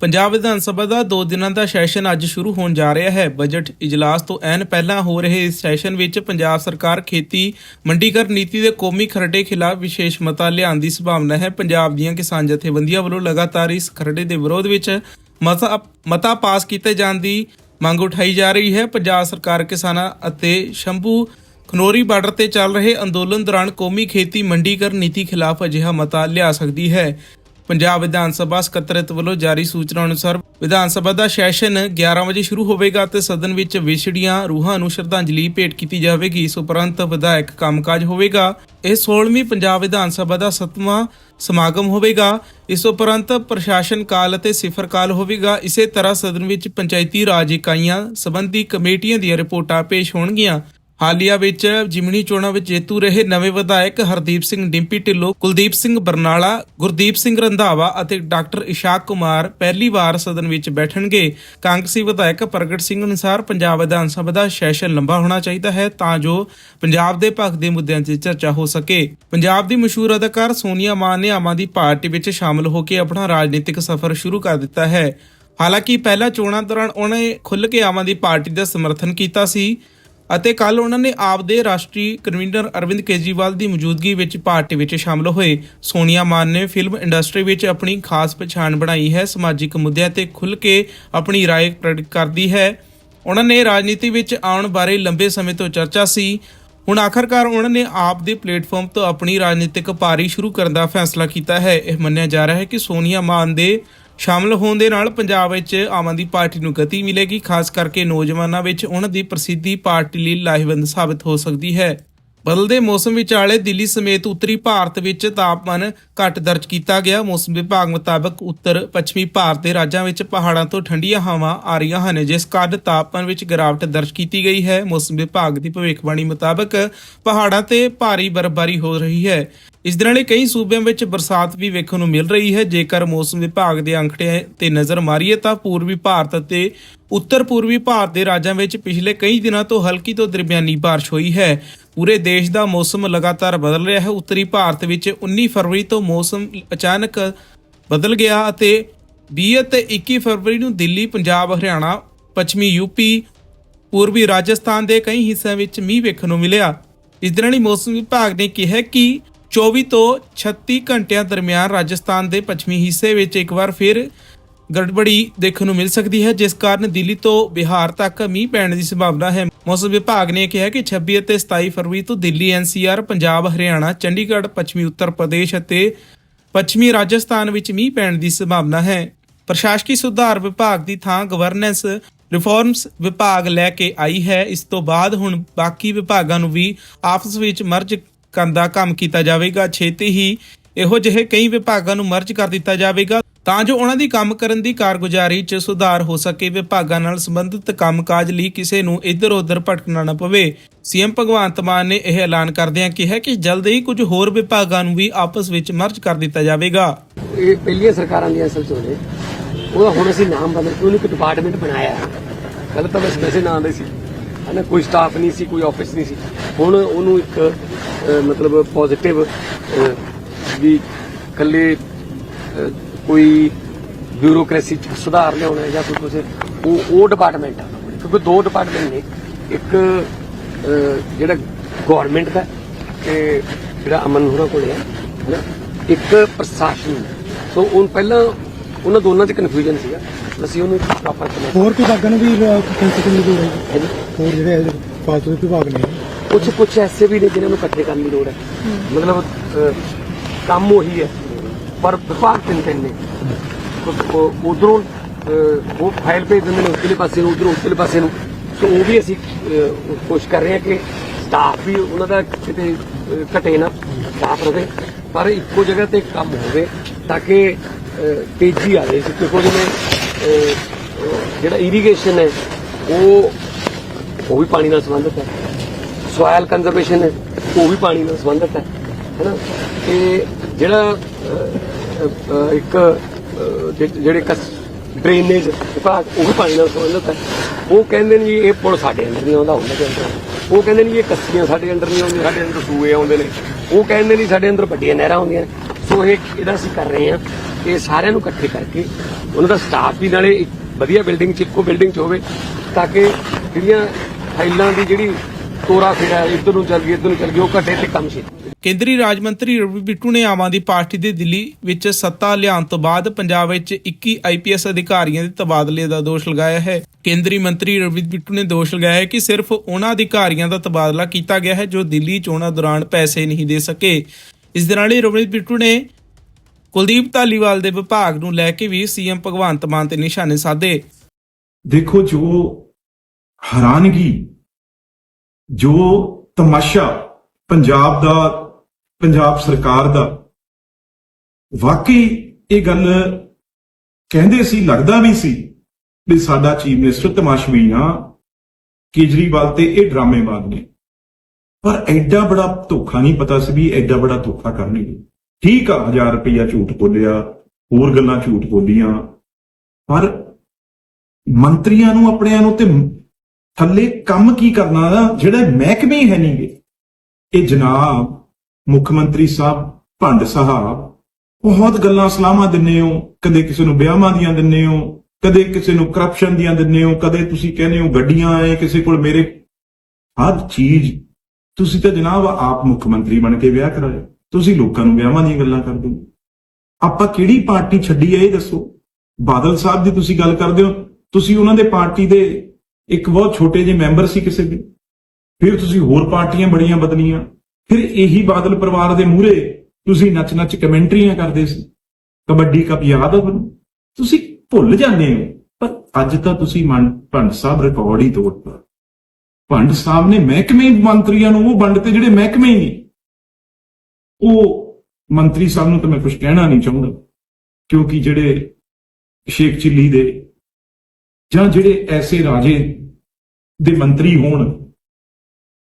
ਪੰਜਾਬ ਵਿਧਾਨ ਸਭਾ ਦਾ 2 ਦਿਨਾਂ ਦਾ ਸੈਸ਼ਨ ਅੱਜ ਸ਼ੁਰੂ ਹੋਣ ਜਾ ਰਿਹਾ ਹੈ। ਬਜਟ ਇਜਲਾਸ ਤੋਂ ਐਨ ਪਹਿਲਾਂ ਹੋ ਰਹੇ ਇਸ ਸੈਸ਼ਨ ਵਿੱਚ ਪੰਜਾਬ ਸਰਕਾਰ ਖੇਤੀ, ਮੰਡੀਕਰਨ ਨੀਤੀ ਦੇ ਕੌਮੀ ਖਰੜੇ ਖਿਲਾਫ ਵਿਸ਼ੇਸ਼ ਮਤਾ ਲਿਆਉਣ ਦੀ ਸੰਭਾਵਨਾ ਹੈ। ਪੰਜਾਬ ਦੀਆਂ ਕਿਸਾਨ ਜਥੇਬੰਦੀਆਂ ਵੱਲੋਂ ਲਗਾਤਾਰ ਇਸ ਖਰੜੇ ਦੇ ਵਿਰੋਧ ਵਿੱਚ ਮਤਾ ਮਤਾ ਪਾਸ ਕੀਤੇ ਜਾਣ ਦੀ ਮੰਗ ਉਠਾਈ ਜਾ ਰਹੀ ਹੈ। ਪੰਜਾਬ ਸਰਕਾਰ ਕਿਸਾਨਾਂ ਅਤੇ ਸ਼ੰਭੂ ਖਨੋਰੀ ਬਾਰਡਰ ਤੇ ਚੱਲ ਰਹੇ ਅੰਦੋਲਨ ਦੌਰਾਨ ਕੌਮੀ ਖੇਤੀ, ਮੰਡੀਕਰਨ ਨੀਤੀ ਖਿਲਾਫ ਅਜਿਹਾ ਮਤਾ ਲਿਆ ਸਕਦੀ ਹੈ। ਪੰਜਾਬ ਵਿਧਾਨ ਸਭਾ ਸਕੱਤਰਤ ਵੱਲੋਂ ਜਾਰੀ ਸੂਚਨਾ ਅਨੁਸਾਰ ਵਿਧਾਨ ਸਭਾ ਦਾ ਸੈਸ਼ਨ 11 ਵਜੇ ਸ਼ੁਰੂ ਹੋਵੇਗਾ ਤੇ ਸਦਨ ਵਿੱਚ ਵਿਛੜੀਆਂ ਰੂਹਾਂ ਨੂੰ ਸ਼ਰਧਾਂਜਲੀ ਭੇਟ ਕੀਤੀ ਜਾਵੇਗੀ। ਇਸ ਉਪਰੰਤ ਵਿਧਾਇਕ ਕੰਮਕਾਜ ਹੋਵੇਗਾ। ਇਹ 16ਵੀਂ ਪੰਜਾਬ ਵਿਧਾਨ ਸਭਾ ਦਾ 7ਵਾਂ ਸਮਾਗਮ ਹੋਵੇਗਾ। ਇਸ ਉਪਰੰਤ ਪ੍ਰਸ਼ਾਸਨ ਕਾਲ ਅਤੇ ਸਿਫਰ ਕਾਲ ਹੋਵੇਗਾ। ਇਸੇ ਤਰ੍ਹਾਂ ਸਦਨ ਵਿੱਚ ਪੰਚਾਇਤੀ ਰਾਜ ਇਕਾਈਆਂ ਸੰਬੰਧੀ ਕਮੇਟੀਆਂ ਦੀਆਂ ਰਿਪੋਰਟਾਂ ਪੇਸ਼ ਹੋਣਗੀਆਂ। ਹਾਲੀਆ ਵਿੱਚ ਜਿਮਣੀ ਚੋਣਾਂ ਵਿੱਚ ਜੇਤੂ ਰਹੇ ਨਵੇਂ ਵਿਧਾਇਕ ਹਰਦੀਪ ਸਿੰਘ ਡਿੰਪੀ ਢਿੱਲੋਂ, ਕੁਲਦੀਪ ਸਿੰਘ ਬਰਨਾਲਾ, ਗੁਰਦੀਪ ਸਿੰਘ ਰੰਧਾਵਾ ਅਤੇ ਡਾਕਟਰ ਇਸ਼ਾਕ ਕੁਮਾਰ ਪਹਿਲੀ ਵਾਰ ਸਦਨ ਵਿੱਚ ਬੈਠਣਗੇ। ਕਾਂਗਰਸੀ ਵਿਧਾਇਕ ਪ੍ਰਗਟ ਸਿੰਘ ਅਨੁਸਾਰ ਪੰਜਾਬ ਵਿਧਾਨ ਸਭਾ ਦਾ ਸੈਸ਼ਨ ਲੰਬਾ ਹੋਣਾ ਚਾਹੀਦਾ ਹੈ ਤਾਂ ਜੋ ਪੰਜਾਬ ਦੇ ਪੱਖ ਦੇ ਮੁੱਦਿਆਂ 'ਤੇ ਚਰਚਾ ਹੋ ਸਕੇ। ਪੰਜਾਬ ਦੀ ਮਸ਼ਹੂਰ ਅਦਾਕਾਰ ਸੋਨੀਆ ਮਾਨ ਨੇ ਆਮ ਆਦਮੀ ਪਾਰਟੀ ਵਿੱਚ ਸ਼ਾਮਲ ਹੋ ਕੇ ਆਪਣਾ ਰਾਜਨੀਤਿਕ ਸਫ਼ਰ ਸ਼ੁਰੂ ਕਰ ਦਿੱਤਾ ਹੈ। ਹਾਲਾਂਕਿ ਪਹਿਲਾਂ ਚੋਣਾਂ ਦੌਰਾਨ ਉਹਨੇ ਖੁੱਲ੍ਹ ਕੇ ਆਮ ਆਦਮੀ ਪਾਰਟੀ ਦਾ ਸਮਰਥਨ ਕੀਤਾ ਸੀ। ਅਤੇ ਕੱਲ ਉਹਨਾਂ ਨੇ ਆਪ ਦੇ ਰਾਸ਼ਟਰੀ ਕਨਵੀਨਰ ਅਰਵਿੰਦ ਕੇਜਰੀਵਾਲ ਦੀ ਮੌਜੂਦਗੀ ਵਿੱਚ ਪਾਰਟੀ ਵਿੱਚ ਸ਼ਾਮਲ ਹੋਏ ਸੋਨੀਆ ਮਾਨ ਨੇ ਫਿਲਮ ਇੰਡਸਟਰੀ ਵਿੱਚ ਆਪਣੀ ਖਾਸ ਪਛਾਣ ਬਣਾਈ ਹੈ ਸਮਾਜਿਕ ਮੁੱਦਿਆਂ ਤੇ ਖੁੱਲ੍ਹ ਕੇ ਆਪਣੀ رائے ਪ੍ਰਗਟ ਕਰਦੀ ਹੈ ਉਹਨਾਂ ਨੇ ਰਾਜਨੀਤੀ ਵਿੱਚ ਆਉਣ ਬਾਰੇ ਲੰਬੇ ਸਮੇਂ ਤੋਂ ਚਰਚਾ ਸੀ ਹੁਣ ਆਖਰਕਾਰ ਉਹਨਾਂ ਨੇ ਆਪ ਦੇ ਪਲੇਟਫਾਰਮ ਤੋਂ ਆਪਣੀ ਰਾਜਨੀਤਿਕ ਪਾਰੀ ਸ਼ੁਰੂ ਕਰਨ ਦਾ ਫੈਸਲਾ ਕੀਤਾ ਹੈ ਇਹ ਮੰਨਿਆ ਜਾ ਰਿਹਾ ਹੈ ਕਿ ਸੋਨੀਆ ਮਾਨ ਦੇ ਸ਼ਾਮਲ ਹੋਣ ਦੇ ਨਾਲ ਪੰਜਾਬ ਵਿੱਚ ਆਮ ਆਦਮੀ ਪਾਰਟੀ ਨੂੰ ਗਤੀ ਮਿਲੇਗੀ, ਖਾਸ ਕਰਕੇ ਨੌਜਵਾਨਾਂ ਵਿੱਚ ਉਹਨਾਂ ਦੀ ਪ੍ਰਸਿੱਧੀ ਪਾਰਟੀ ਲਈ ਲਾਹੇਵੰਦ ਸਾਬਤ ਹੋ ਸਕਦੀ ਹੈ। ਬਦਲਦੇ ਮੌਸਮ ਵਿਚਾਲੇ ਦਿੱਲੀ ਸਮੇਤ ਉੱਤਰੀ ਭਾਰਤ ਵਿੱਚ ਤਾਪਮਾਨ ਘੱਟ ਦਰਜ ਕੀਤਾ ਗਿਆ। ਮੌਸਮ ਵਿਭਾਗ ਮੁਤਾਬਕ ਉੱਤਰ ਪੱਛਮੀ ਭਾਰਤ ਦੇ ਰਾਜਾਂ ਵਿੱਚ ਪਹਾੜਾਂ ਤੋਂ ਠੰਡੀਆਂ ਹਵਾਵਾਂ ਆ ਰਹੀਆਂ ਹਨ, ਜਿਸ ਕਾਰਨ ਤਾਪਮਾਨ ਵਿੱਚ ਗਿਰਾਵਟ ਦਰਜ ਕੀਤੀ ਗਈ ਹੈ। ਮੌਸਮ ਵਿਭਾਗ ਦੀ ਭਵਿੱਖਬਾਣੀ ਮੁਤਾਬਕ ਪਹਾੜਾਂ ਤੇ ਭਾਰੀ ਬਰਫ਼ਬਾਰੀ ਹੋ ਰਹੀ ਹੈ। ਇਸ ਦੇ ਨਾਲ ਹੀ ਕਈ ਸੂਬਿਆਂ ਵਿੱਚ ਬਰਸਾਤ ਵੀ ਵੇਖਣ ਨੂੰ ਮਿਲ ਰਹੀ ਹੈ। ਜੇਕਰ ਮੌਸਮ ਵਿਭਾਗ ਦੇ ਅੰਕੜਿਆਂ ਤੇ ਨਜ਼ਰ ਮਾਰੀਏ ਤਾਂ ਪੂਰਬੀ ਭਾਰਤ ਅਤੇ ਉੱਤਰ ਪੂਰਬੀ ਭਾਰਤ ਦੇ ਰਾਜਾਂ ਵਿੱਚ ਪਿਛਲੇ ਕਈ ਦਿਨਾਂ ਤੋਂ ਹਲਕੀ ਤੋਂ ਦਰਮਿਆਨੀ ਬਾਰਿਸ਼ ਹੋਈ ਹੈ। ਪੂਰੇ ਦੇਸ਼ ਦਾ ਮੌਸਮ ਲਗਾਤਾਰ ਬਦਲ ਰਿਹਾ ਹੈ। ਉੱਤਰੀ ਭਾਰਤ ਵਿੱਚ 19 ਫਰਵਰੀ ਤੋਂ ਮੌਸਮ ਅਚਾਨਕ ਬਦਲ ਗਿਆ ਅਤੇ 20 ਤੇ 21 ਫਰਵਰੀ ਨੂੰ ਦਿੱਲੀ, ਪੰਜਾਬ, ਹਰਿਆਣਾ, ਪੱਛਮੀ ਯੂਪੀ ਪੂਰਬੀ ਰਾਜਸਥਾਨ ਦੇ ਕਈ ਹਿੱਸਿਆਂ ਵਿੱਚ ਮੀਂਹ ਵੇਖਣ ਨੂੰ ਮਿਲਿਆ। ਇਸ ਦੇ ਨਾਲ ਹੀ ਮੌਸਮ ਵਿਭਾਗ ਨੇ ਕਿਹਾ ਕਿ 24 ਤੋਂ 36 ਘੰਟਿਆਂ ਦਰਮਿਆਨ ਰਾਜਸਥਾਨ ਦੇ ਪੱਛਮੀ ਹਿੱਸੇ ਵਿੱਚ ਇੱਕ ਵਾਰ ਫਿਰ ਗੜਬੜੀ ਦੇਖਣ ਨੂੰ ਮਿਲ ਸਕਦੀ ਹੈ, ਜਿਸ ਕਾਰਨ ਦਿੱਲੀ ਤੋਂ ਬਿਹਾਰ ਤੱਕ ਮੀਂਹ ਪੈਣ ਦੀ ਸੰਭਾਵਨਾ ਹੈ। ਮੌਸਮ ਵਿਭਾਗ ਨੇ ਕਿਹਾ ਕਿ 26 ਅਤੇ 27 ਫਰਵਰੀ ਤੋਂ ਦਿੱਲੀ ਐਨਸੀਆਰ ਪੰਜਾਬ, ਹਰਿਆਣਾ, ਚੰਡੀਗੜ੍ਹ, ਪੱਛਮੀ ਉੱਤਰ ਪ੍ਰਦੇਸ਼ ਅਤੇ ਪੱਛਮੀ ਰਾਜਸਥਾਨ ਵਿੱਚ ਮੀਂਹ ਪੈਣ ਦੀ ਸੰਭਾਵਨਾ ਹੈ। ਪ੍ਰਸ਼ਾਸਕੀ ਸੁਧਾਰ ਵਿਭਾਗ ਦੀ ਥਾਂ ਗਵਰਨੈਂਸ ਰਿਫਾਰਮਸ ਵਿਭਾਗ ਲੈ ਕੇ ਆਈ ਹੈ। ਇਸ ਤੋਂ ਬਾਅਦ ਹੁਣ ਬਾਕੀ ਵਿਭਾਗਾਂ ਨੂੰ ਵੀ ਆਪਸ ਵਿੱਚ ਮਰਜ ਦਾ ਕੰਮ ਕੀਤਾ ਜਾਵੇਗਾ, ਛੇਤੀ ਹੀ ਇਹੋ ਜਿਹੇ ਕਈ ਵਿਭਾਗਾਂ ਨੂੰ ਮਰਜ ਕਰ ਦਿੱਤਾ ਜਾਵੇਗਾ। ਤਾਂ ਜੋ ਉਹਨਾਂ ਦੀ ਕੰਮ ਕਰਨ ਦੀ ਕਾਰਗੁਜ਼ਾਰੀ 'ਚ ਸੁਧਾਰ ਹੋ ਸਕੇ, ਵਿਭਾਗਾਂ ਨਾਲ ਸੰਬੰਧਿਤ ਕੰਮਕਾਜ ਲਈ ਕਿਸੇ ਨੂੰ ਇੱਧਰ-ਉੱਧਰ ਭਟਕਣਾ ਨਾ ਪਵੇ। ਸੀਐਮ ਭਗਵੰਤ ਮਾਨ ਨੇ ਇਹ ਐਲਾਨ ਕਰਦਿਆਂ ਕਿਹਾ ਕਿ ਜਲਦ ਹੀ ਕੁਝ ਹੋਰ ਵਿਭਾਗਾਂ ਨੂੰ ਵੀ ਆਪਸ ਵਿੱਚ ਮਰਜ ਕਰ ਦਿੱਤਾ ਜਾਵੇਗਾ। ਇਹ ਪਹਿਲੀਆਂ ਸਰਕਾਰਾਂ ਦੀਆਂ ਅਸਲ ਚੋਂ ਨੇ। ਹੁਣ ਅਸੀਂ ਨਾਮ ਬਦਲ ਕੇ ਉਹਨੂੰ ਇੱਕ ਡਿਪਾਰਟਮੈਂਟ ਬਣਾਇਆ। ਪਹਿਲਾਂ ਤਾਂ ਬਸ ਵੈਸੇ ਨਾਂ ਦੇ ਸੀ। ਹਨਾ ਕੋਈ ਸਟਾਫ ਨਹੀਂ ਸੀ ਕੋਈ ਆਫਿਸ ਨਹੀਂ ਸੀ। ਹੁਣ ਉਹਨੂੰ ਇੱਕ ਅਹ, ਮਤਲਬ ਪੋਜ਼ਿਟਿਵ ਵੀ ਇਕੱਲੇ ਅਹ, ਕੋਈ ਬਿਊਰੋਕ੍ਰੇਸੀ ਚ ਸੁਧਾਰ ਲਿਆਉਣਾ ਹੈ ਜਾਂ ਕੋਈ ਕੁਝ ਉਹ ਉਹ ਡਿਪਾਰਟਮੈਂਟ ਆ। ਕਿਉਂਕਿ ਦੋ ਡਿਪਾਰਟਮੈਂਟ ਨੇ। ਇੱਕ ਅਹ, ਜਿਹੜਾ ਗਵਰਨਮੈਂਟ ਦਾ ਤੇ ਜਿਹੜਾ ਅਮਨ ਹੋਰਾਂ ਕੋਲੇ ਹੈ ਹਨਾ। ਇੱਕ ਪ੍ਰਸ਼ਾਸਨ। ਸੋ ਉਹ ਪਹਿਲਾਂ ਉਹਨਾਂ ਦੋਨਾਂ 'ਚ ਕਨਫਿਊਜ਼ਨ ਸੀਗਾ। ਅਸੀਂ ਉਹਨੂੰ ਪ੍ਰੋਪਰ ਕਨੈਕਟ ਹੋਰ ਵਿਭਾਗਾਂ ਨੂੰ ਵੀ ਕੰਸਲਟੇਸ਼ਨ ਦੀ ਲੋੜ ਹੈ? ਜੀ ਹੋਰ ਜਿਹੜੇ ਇਹ ਫਾਲਤੂ ਦੇ ਵਿਭਾਗ ਨੇ? ਕੁਝ ਕੁਝ ਐਸੇ ਵੀ ਨੇ ਜਿਨ੍ਹਾਂ ਨੂੰ ਇਕੱਠੇ ਕਰਨ ਦੀ ਲੋੜ ਹੈ। ਮਤਲਬ ਅਹ, ਕੰਮ ਉਹੀ ਹੈ। ਪਰ ਵਿਭਾਗ ਤਿੰਨ ਤਿੰਨ ਨੇ। ਉਧਰੋਂ ਉਹ ਫਾਈਲ ਭੇਜ ਦਿੰਦੇ ਨੇ ਉਸਲੇ ਪਾਸੇ ਨੂੰ ਉਧਰੋਂ ਉਸਲੇ ਪਾਸੇ ਨੂੰ। ਸੋ ਉਹ ਵੀ ਅਸੀਂ ਅਹ, ਕੋਸ਼ਿਸ਼ ਕਰ ਰਹੇ ਹਾਂ ਕਿ ਸਟਾਫ ਵੀ ਉਹਨਾਂ ਦਾ ਕਿਤੇ ਅਹ, ਘਟੇ ਨਾ ਸਟਾਫ ਰਵੇ ਪਰ ਇੱਕੋ ਜਗ੍ਹਾ ਤੇ ਕੰਮ ਹੋਵੇ ਤਾਂ ਕਿ ਤੇਜ਼ੀ ਆਵੇ ਕਿਉਂਕਿ ਜਿਵੇਂ ਅਹ, ਅਹ, ਜਿਹੜਾ ਇਰੀਗੇਸ਼ਨ ਹੈ ਉਹ ਉਹ ਵੀ ਪਾਣੀ ਨਾਲ ਸੰਬੰਧਿਤ ਹੈ। ਸੋਇਲ ਕੰਜ਼ਰਵੇਸ਼ਨ ਹੈ ਉਹ ਵੀ ਪਾਣੀ ਨਾਲ ਸੰਬੰਧਿਤ ਹੈ ਹੈਨਾ ਤੇ ਜਿਹੜਾ ਇੱਕ ਜਿਹੜੇ ਡਰੇਨੇਜ ਵਿਭਾਗ ਉਹ ਵੀ ਪਾਣੀ ਨਾਲ ਸੰਬੰਧਿਤ ਹੈ। ਉਹ ਕਹਿੰਦੇ ਨੇ ਜੀ ਇਹ ਪੁਲ ਸਾਡੇ ਅੰਦਰ ਨਹੀਂ ਆਉਂਦਾ ਉਹਨਾਂ ਦੇ ਅੰਦਰ? ਉਹ ਕਹਿੰਦੇ ਨੇ ਜੀ ਇਹ ਕੱਸੀਆਂ ਸਾਡੇ ਅੰਦਰ ਨਹੀਂ ਆਉਂਦੀਆਂ। ਸਾਡੇ ਅੰਦਰ ਸੂਏ ਆਉਂਦੇ ਨੇ। ਉਹ ਕਹਿੰਦੇ ਨੇ ਸਾਡੇ ਅੰਦਰ ਵੱਡੀਆਂ ਨਹਿਰਾਂ ਆਉਂਦੀਆਂ ਨੇ। ਸੋ ਇਹ ਇਹਦਾ ਅਸੀਂ ਕਰ ਰਹੇ ਹਾਂ ਕਿ ਸਾਰਿਆਂ ਨੂੰ ਇਕੱਠੇ ਕਰਕੇ ਉਹਨਾਂ ਦਾ ਸਟਾਫ ਵੀ ਨਾਲੇ ਇੱਕ ਵਧੀਆ ਬਿਲਡਿੰਗ ਚ ਇੱਕੋ ਬਿਲਡਿੰਗ ਚ ਹੋਵੇ, ਤਾਂ ਕਿ ਜਿਹੜੀਆਂ ਫਾਈਲਾਂ ਦੀ ਜਿਹੜੀ ਤੋਰਾ ਫੇਰਾ ਇੱਧਰ ਨੂੰ ਚੱਲ ਗਈ, ਇੱਧਰ ਨੂੰ ਚੱਲ ਗਈ, ਉਹ ਘਟੇ ਤੇ ਕੰਮ ਛੇਤੀ ਕੇਂਦਰੀ ਰਾਜ ਮੰਤਰੀ ਰਵੀ ਬਿੱਟੂ ਨੇ ਆਮ ਆਦਮੀ ਪਾਰਟੀ ਦੇ ਦਿੱਲੀ ਵਿੱਚ ਸੱਤਾ ਲਿਆਉਣ ਤੋਂ ਬਾਅਦ ਪੰਜਾਬ ਵਿੱਚ 21 ਆਈਪੀਐਸ ਅਧਿਕਾਰੀਆਂ ਦੇ ਤਬਾਦਲੇ ਦਾ ਦੋਸ਼ ਲਗਾਇਆ ਹੈ। ਕੇਂਦਰੀ ਮੰਤਰੀ ਰਵੀ ਬਿੱਟੂ ਨੇ ਦੋਸ਼ ਲਗਾਇਆ ਹੈ ਕਿ ਸਿਰਫ ਉਹਨਾਂ ਅਧਿਕਾਰੀਆਂ ਦਾ ਤਬਾਦਲਾ ਕੀਤਾ ਗਿਆ ਹੈ ਜੋ ਦਿੱਲੀ ਚੋਣਾਂ ਦੌਰਾਨ ਪੈਸੇ ਨਹੀਂ ਦੇ ਸਕੇ। ਇਸ ਦੇ ਨਾਲ ਹੀ ਰਵੀ ਬਿੱਟੂ ਨੇ ਕੁਲਦੀਪ ਧਾਲੀਵਾਲ ਦੇ ਵਿਭਾਗ ਨੂੰ ਲੈ ਕੇ ਵੀ ਸੀਐਮ ਭਗਵੰਤ ਮਾਨ ਤੇ ਨਿਸ਼ਾਨੇ ਸਾਧੇ। ਦੇਖੋ ਜੋ ਹੈਰਾਨਗੀ, ਜੋ ਤਮਾਸ਼ਾ ਪੰਜਾਬ ਦਾ, ਪੰਜਾਬ ਸਰਕਾਰ ਦਾ, ਵਾਕਈ ਇਹ ਗੱਲ ਕਹਿੰਦੇ ਸੀ, ਲੱਗਦਾ ਵੀ ਸੀ ਵੀ ਸਾਡਾ ਚੀਫ ਮਿਨਿਸਟਰ ਤਮਾਸ਼ਬੀਨ ਆ ਕੇਜਰੀਵਾਲ ਤੇ ਇਹ ਡਰਾਮੇਬਾਜ਼ ਨੇ। ਪਰ ਐਡਾ ਬੜਾ ਧੋਖਾ ਨਹੀਂ ਪਤਾ ਸੀ ਵੀ ਐਡਾ ਬੜਾ ਧੋਖਾ ਕਰਨਗੇ। ਠੀਕ ਆ 1000 ਰੁਪਇਆ ਝੂਠ ਬੋਲਿਆ, ਹੋਰ ਗੱਲਾਂ ਝੂਠ ਬੋਲੀਆਂ। ਪਰ ਮੰਤਰੀਆਂ ਨੂੰ ਆਪਣਿਆਂ ਨੂੰ ਤੇ ਥੱਲੇ ਕੰਮ ਕੀ ਕਰਨਾ ਦਾ ਜਿਹੜੇ ਮਹਿਕਮੇ ਹੀ ਹੈ ਨਹੀਂਗੇ ਇਹ ਜਨਾਬ, ਮੁੱਖ ਮੰਤਰੀ ਸਾਹਿਬ, ਭੰਡ ਸਾਹਿਬ, ਬਹੁਤ ਗੱਲਾਂ ਸਲਾਹਾਂ ਦਿੰਨੇ ਹੋ, ਕਦੇ ਕਿਸੇ ਨੂੰ ਵਿਆਹਾਂ ਦੀਆਂ ਦਿੰਨੇ ਹੋ, ਕਦੇ ਕਿਸੇ ਨੂੰ ਕਰਪਸ਼ਨ ਦੀਆਂ ਦਿੰਨੇ ਹੋ, ਕਦੇ ਤੁਸੀਂ ਕਹਿੰਦੇ ਹੋ ਗੱਡੀਆਂ ਆਏ, ਕਿਸੇ ਕੋਲ ਮੇਰੇ। ਹਰ ਚੀਜ਼ ਤੁਸੀਂ ਤਾਂ ਜਨਾਬ ਆਪ ਮੁੱਖ ਮੰਤਰੀ ਬਣ ਕੇ ਵਿਆਹ ਕਰਾਏ ਤੁਸੀਂ ਲੋਕਾਂ ਨੂੰ ਵਿਆਹਾਂ ਦੀਆਂ ਗੱਲਾਂ ਕਰਦੇ ਹੋ। ਆਪਾਂ ਕਿਹੜੀ ਪਾਰਟੀ ਛੱਡੀ ਹੈ, ਇਹ ਦੱਸੋ। ਬਾਦਲ ਸਾਹਿਬ ਦੀ ਤੁਸੀਂ ਗੱਲ ਕਰਦੇ ਹੋ। ਤੁਸੀਂ ਉਹਨਾਂ ਦੇ ਪਾਰਟੀ ਦੇ ਇੱਕ ਬਹੁਤ ਛੋਟੇ ਜਿਹੇ ਮੈਂਬਰ ਸੀ ਕਿਸੇ ਦੇ। ਫਿਰ ਤੁਸੀਂ ਹੋਰ ਪਾਰਟੀਆਂ ਬੜੀਆਂ ਬਦਲੀਆਂ। ਫਿਰ ਇਹੀ ਬਾਦਲ ਪਰਿਵਾਰ ਦੇ ਮੂਹਰੇ ਤੁਸੀਂ ਨੱਚ-ਨੱਚ ਕਮੈਂਟਰੀਆਂ ਕਰਦੇ ਸੀ। ਕਬੱਡੀ ਕੱਪ ਯਾਦ ਆ ਤੁਹਾਨੂੰ? ਤੁਸੀਂ ਭੁੱਲ ਜਾਂਦੇ ਹੋ। ਪਰ ਅੱਜ ਤਾਂ ਤੁਸੀਂ ਮਨ ਭੰਡ ਸਾਹਿਬ ਰਿਕਾਰਡ ਹੀ ਤੋੜਤਾ ਭੰਡ ਸਾਹਿਬ ਨੇ ਮਹਿਕਮੇ ਮੰਤਰੀਆਂ ਨੂੰ ਉਹ ਵੰਡ ਤੇ ਜਿਹੜੇ ਮਹਿਕਮੇ ਹੀ ਨਹੀਂ ਉਹ ਮੰਤਰੀ ਸਾਹਿਬ ਨੂੰ ਤਾਂ ਮੈਂ ਕੁਝ ਕਹਿਣਾ ਨਹੀਂ ਚਾਹੁੰਦਾ, ਕਿਉਂਕਿ ਜਿਹੜੇ ਸ਼ੇਖ ਚਿੱਲੀ ਦੇ ਜਾਂ ਜਿਹੜੇ ਐਸੇ ਰਾਜੇ ਦੇ ਮੰਤਰੀ ਹੋਣ,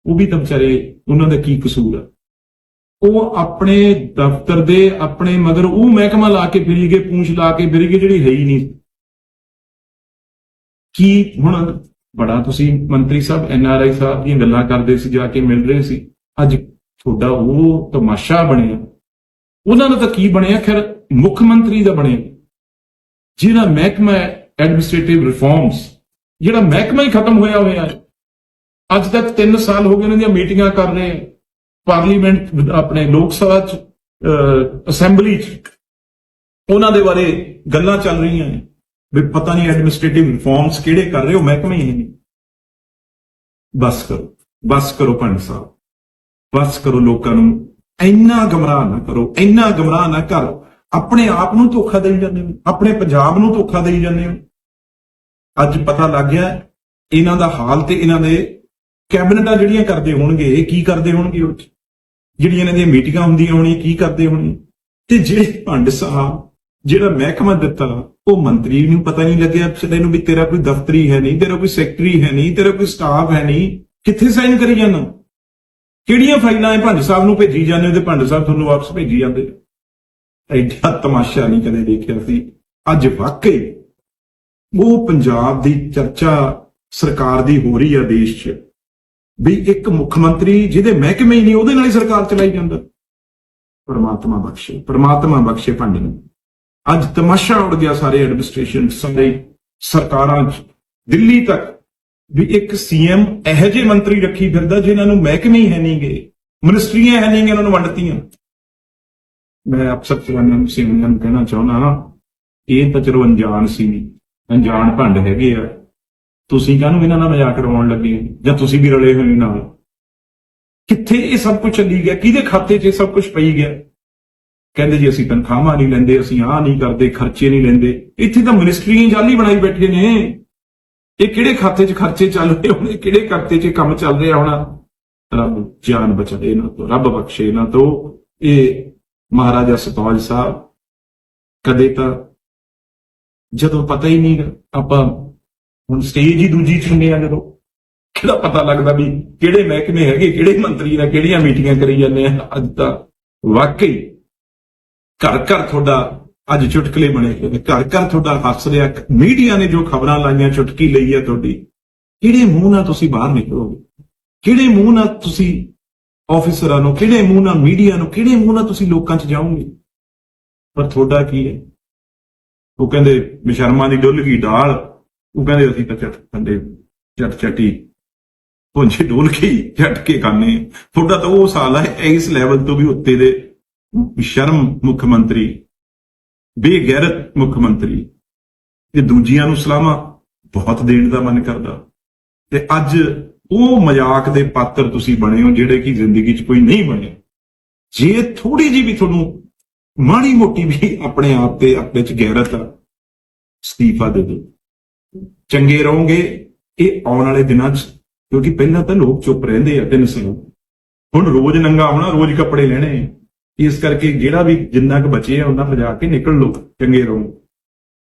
ਉਹ ਵੀ ਤਾਂ ਵਿਚਾਰੇ ਉਹਨਾਂ ਦਾ ਕੀ ਕਸੂਰ ਆ। ਉਹ ਆਪਣੇ ਦਫ਼ਤਰ ਦੇ, ਆਪਣੇ ਮਗਰ ਉਹ ਮਹਿਕਮਾ ਲਾ ਕੇ ਫਿਰੀ ਗਏ ਪੂੰਛ ਲਾ ਕੇ ਫਿਰੀ ਗਏ ਜਿਹੜੀ ਹੈ ਹੀ ਨਹੀਂ। ਕੀ ਹੁਣ ਬੜਾ ਤੁਸੀਂ ਮੰਤਰੀ ਸਾਹਿਬ ਐਨਆਰਆਈ ਸਾਹਿਬ ਦੀਆਂ ਗੱਲਾਂ ਕਰਦੇ ਸੀ, ਜਾ ਕੇ ਮਿਲ ਰਹੇ ਸੀ। ਅੱਜ ਤੁਹਾਡਾ ਉਹ ਤਮਾਸ਼ਾ ਬਣਿਆ। ਉਹਨਾਂ ਦਾ ਤਾਂ ਕੀ ਬਣਿਆ? ਖੈਰ, ਮੁੱਖ ਮੰਤਰੀ ਦਾ ਬਣਿਆ। ਜਿਹੜਾ ਮਹਿਕਮਾ ਐਡਮਿਨਿਸਟ੍ਰੇਟਿਵ ਰਿਫਾਰਮਸ ਜਿਹੜਾ ਮਹਿਕਮਾ ਹੀ ਖਤਮ ਹੋਇਆ ਹੋਇਆ ਹੈ। ਅੱਜ ਤੱਕ 3 ਸਾਲ ਹੋ ਗਏ ਉਹਨਾਂ ਦੀਆਂ ਮੀਟਿੰਗਾਂ ਕਰ ਰਹੇ ਪਾਰਲੀਮੈਂਟ ਆਪਣੇ ਲੋਕ ਸਭਾ ਚ ਅਸੈਂਬਲੀ ਚ। ਉਹਨਾਂ ਦੇ ਬਾਰੇ ਗੱਲਾਂ ਚੱਲ ਰਹੀਆਂ ਨੇ। ਵੀ ਪਤਾ ਨਹੀਂ ਐਡਮਿਨਿਸਟ੍ਰੇਟਿਵ ਰਿਫਾਰਮਸ ਕਿਹੜੇ ਕਰ ਰਹੇ ਹੋ, ਮਹਿਕਮੇ ਹੀ ਨਹੀਂ। ਬਸ ਕਰੋ ਬਸ ਕਰੋ ਪੰਡ ਸਾਹਿਬ। ਬਸ ਕਰੋ ਲੋਕਾਂ ਨੂੰ, ਇੰਨਾ ਗਮਰਾਹ ਨਾ ਕਰੋ, ਇੰਨਾ ਗਮਰਾਹ ਨਾ ਕਰੋ। ਆਪਣੇ ਆਪ ਨੂੰ ਧੋਖਾ ਦੇਈ ਜਾਂਦੇ ਹੋ, ਆਪਣੇ ਪੰਜਾਬ ਨੂੰ ਧੋਖਾ ਦੇਈ ਜਾਂਦੇ ਹੋ। ਅੱਜ ਪਤਾ ਲੱਗ ਗਿਆ, ਇਹਨਾਂ ਦਾ ਹਾਲ ਤੇ ਇਹਨਾਂ ਦੇ ਕੈਬਨਿਟਾਂ ਜਿਹੜੀਆਂ ਕਰਦੇ ਹੋਣਗੇ, ਇਹ ਕੀ ਕਰਦੇ ਹੋਣਗੇ ਉਹ 'ਚ? ਜਿਹੜੀਆਂ ਇਹਨਾਂ ਦੀਆਂ ਮੀਟਿੰਗਾਂ ਹੁੰਦੀਆਂ ਹੋਣੀਆਂ ਕੀ ਕਰਦੇ ਹੋਣਗੇ? ਤੇ ਜਿਹੜੇ ਭੰਡ ਸਾਹਿਬ, ਜਿਹੜਾ ਮਹਿਕਮਾ ਦਿੱਤਾ ਉਹ ਮੰਤਰੀ ਨੂੰ ਪਤਾ ਨਹੀਂ ਲੱਗਿਆ ਪਿਛਲੇ ਨੂੰ ਵੀ ਤੇਰਾ ਕੋਈ ਦਫ਼ਤਰੀ ਹੈ ਨਹੀਂ, ਤੇਰਾ ਕੋਈ ਸੈਕਟਰੀ ਹੈ ਨਹੀਂ, ਤੇਰਾ ਕੋਈ ਸਟਾਫ ਹੈ ਨਹੀਂ। ਕਿੱਥੇ ਸਾਈਨ ਕਰੀ ਜਾਂਦਾ? ਕਿਹੜੀਆਂ ਫਾਈਲਾਂ ਇਹ ਭੰਡ ਸਾਹਿਬ ਨੂੰ ਭੇਜੀ ਜਾਂਦੇ ਤੇ ਭੰਡ ਸਾਹਿਬ ਤੁਹਾਨੂੰ ਵਾਪਸ ਭੇਜੀ ਜਾਂਦੇ ਐਡਾ ਤਮਾਸ਼ਾ ਨਹੀਂ ਕਦੇ ਦੇਖਿਆ ਸੀ। ਅੱਜ ਵਾਕਈ ਉਹ ਪੰਜਾਬ ਦੀ ਚਰਚਾ ਸਰਕਾਰ ਦੀ ਹੋ ਰਹੀ ਹੈ ਦੇਸ਼ 'ਚ। ਵੀ ਇੱਕ ਮੁੱਖ ਮੰਤਰੀ ਜਿਹਦੇ ਮਹਿਕਮੇ ਹੀ ਨਹੀਂ, ਉਹਦੇ ਨਾਲ ਹੀ ਸਰਕਾਰ ਚਲਾਈ ਜਾਂਦਾ। ਪਰਮਾਤਮਾ ਬਖਸ਼ੇ ਪਰਮਾਤਮਾ ਬਖਸ਼ੇ ਭੰਡ ਨੂੰ। ਅੱਜ ਤਮਾਸ਼ਾ ਉੜ ਗਿਆ ਸਾਰੇ ਐਡਮਿਨਿਸਟ੍ਰੇਸ਼ਨ ਸਾਰੇ ਸਰਕਾਰਾਂ 'ਚ। ਦਿੱਲੀ ਤੱਕ ਵੀ ਇੱਕ ਸੀਐਮ ਇਹੋ ਜਿਹੇ ਮੰਤਰੀ ਰੱਖੀ ਫਿਰਦਾ ਜਿਨ੍ਹਾਂ ਨੂੰ ਮਹਿਕਮੇ ਹੀ ਹੈ ਨਹੀਂਗੇ ਮਿਨਿਸਟਰੀਆਂ ਹੈ ਨਹੀਂਗੇ ਉਹਨਾਂ ਨੂੰ ਵੰਡਤੀਆਂ। ਮੈਂ ਅਫਸਰ ਚਲਾਨਾਂ ਸਿੰਘਾਂ ਨੂੰ ਕਹਿਣਾ ਚਾਹੁੰਦਾ ਇਹ ਤਾਂ ਚਲੋ ਅਣਜਾਣ ਸੀ। ਅਣਜਾਣ ਭੰਡ ਹੈਗੇ ਆ। ਤੁਸੀਂ ਕਾਹਨੂੰ ਇਹਨਾਂ ਨਾਲ ਮਜ਼ਾਕ ਕਰਵਾਉਣ ਲੱਗੇ ਹੋ? ਜਾਂ ਤੁਸੀਂ ਵੀ ਰਲੇ ਹੋਏ ਨਾਲ? ਕਿੱਥੇ ਇਹ ਸਭ ਕੁਝ ਚੱਲੀ ਗਿਆ? ਕਿਹਦੇ ਖਾਤੇ 'ਚ ਇਹ ਸਭ ਕੁਝ ਪਈ ਗਿਆ? ਕਹਿੰਦੇ ਜੀ, ਅਸੀਂ ਤਨਖਾਹਾਂ ਨਹੀਂ ਲੈਂਦੇ, ਅਸੀਂ ਆਹ ਨਹੀਂ ਕਰਦੇ, ਖਰਚੇ ਨਹੀਂ ਲੈਂਦੇ। ਇੱਥੇ ਤਾਂ ਮਿਨਿਸਟਰੀਆਂ ਜਾਲੀ ਬਣਾਈ ਬੈਠੇ ਨੇ। ਇਹ ਕਿਹੜੇ ਖਾਤੇ 'ਚ ਖਰਚੇ ਚੱਲ ਰਹੇ ਹੋਣੇ ਕਿਹੜੇ ਖਾਤੇ 'ਚ ਕੰਮ ਚੱਲ ਰਿਹਾ ਹੋਣਾ? ਰੱਬ ਜਾਨ ਬਚਾਏ ਇਹਨਾਂ ਤੋਂ, ਰੱਬ ਬਖਸ਼ੇ ਇਹਨਾਂ ਤੋਂ। ਇਹ ਮਹਾਰਾਜਾ ਸਤੌਜ ਸਾਹਿਬ, ਕਦੇ ਤਾਂ ਜਦੋਂ ਪਤਾ ਹੀ ਨਹੀਂ, ਆਪਾਂ ਹੁਣ ਸਟੇਜ ਹੀ ਦੂਜੀ ਚ ਹੁੰਦੇ ਆ ਜਦੋਂ। ਕਿਹੜਾ ਪਤਾ ਲੱਗਦਾ ਵੀ ਕਿਹੜੇ ਮਹਿਕਮੇ ਹੈਗੇ, ਕਿਹੜੇ ਮੰਤਰੀ ਨੇ, ਕਿਹੜੀਆਂ ਮੀਟਿੰਗਾਂ ਕਰੀ ਜਾਂਦੇ ਆ। ਅੱਜ ਤਾਂ ਵਾਕਈ ਘਰ ਘਰ ਤੁਹਾਡਾ ਅੱਜ ਚੁਟਕਲੇ ਬਣੇ ਹੋਏ ਘਰ ਘਰ ਤੁਹਾਡਾ ਹੱਸ ਰਿਹਾ। ਮੀਡੀਆ ਨੇ ਜੋ ਖਬਰਾਂ ਲਾਈਆਂ, ਚੁਟਕੀ ਲਈ ਹੈ ਤੁਹਾਡੀ। ਕਿਹੜੇ ਮੂੰਹ ਨਾਲ ਤੁਸੀਂ ਬਾਹਰ ਨਿਕਲੋਗੇ? ਕਿਹੜੇ ਮੂੰਹ ਨਾਲ ਤੁਸੀਂ ਆਫੀਸਰਾਂ ਨੂੰ, ਕਿਹੜੇ ਮੂੰਹ ਨਾਲ ਮੀਡੀਆ ਨੂੰ, ਕਿਹੜੇ ਮੂੰਹ ਨਾਲ ਤੁਸੀਂ ਲੋਕਾਂ 'ਚ ਜਾਓਗੇ? ਪਰ ਤੁਹਾਡਾ ਕੀ ਹੈ? ਉਹ ਕਹਿੰਦੇ, ਬਿਸ਼ਰਮਾ ਦੀ ਡੁੱਲ ਗਈ ਦਾਲ ਉਹ ਕਹਿੰਦੇ, ਅਸੀਂ ਤਾਂ ਚੱਟ ਥੰਡੇ ਚੱਟ ਚੱਟੀ ਪੁੰਛੇ ਡੋਲ ਕੇ ਹੀ ਚੱਟ ਕੇ ਖਾਣੇ ਤੁਹਾਡਾ ਤਾਂ ਉਹ ਸਾਲ ਹੈ ਇਸ ਲੈਵਲ ਤੋਂ ਵੀ ਉੱਤੇ ਦੇ ਸ਼ਰਮ ਮੁੱਖ ਮੰਤਰੀ, ਬੇਗੈਰਤ ਮੁੱਖ ਮੰਤਰੀ ਤੇ ਦੂਜਿਆਂ ਨੂੰ ਸਲਾਹਾਂ ਬਹੁਤ ਦੇਣ ਦਾ ਮਨ ਕਰਦਾ। ਤੇ ਅੱਜ ਉਹ ਮਜ਼ਾਕ ਦੇ ਪਾਤਰ ਤੁਸੀਂ ਬਣੇ ਹੋ ਜਿਹੜੇ ਕਿ ਜ਼ਿੰਦਗੀ 'ਚ ਕੋਈ ਨਹੀਂ ਬਣੇ। ਜੇ ਥੋੜੀ ਜੀ ਵੀ ਤੁਹਾਨੂੰ ਮਾੜੀ ਮੋਟੀ ਵੀ ਆਪਣੇ ਆਪ ਤੇ ਆਪਣੇ 'ਚ ਗੈਰਤ ਆ, ਅਸਤੀਫਾ ਦੇ ਦਿਓ। ਚੰਗੇ ਰਹੋਗੇ ਇਹ ਆਉਣ ਵਾਲੇ ਦਿਨਾਂ 'ਚ, ਕਿਉਂਕਿ ਪਹਿਲਾਂ ਤਾਂ ਲੋਕ ਚੁੱਪ ਰਹਿੰਦੇ ਆ ਤਿੰਨ ਸਾਲ ਹੁਣ ਰੋਜ਼ ਨੰਗਾ ਆਉਣਾ ਰੋਜ਼ ਕੱਪੜੇ ਲੈਣੇ। ਇਸ ਕਰਕੇ ਜਿਹੜਾ ਵੀ ਜਿੰਨਾ ਕੁ ਬਚੇ ਆ, ਉਹਨਾਂ ਬਜਾ ਕੇ ਨਿਕਲ ਲਓ, ਚੰਗੇ ਰਹੋ।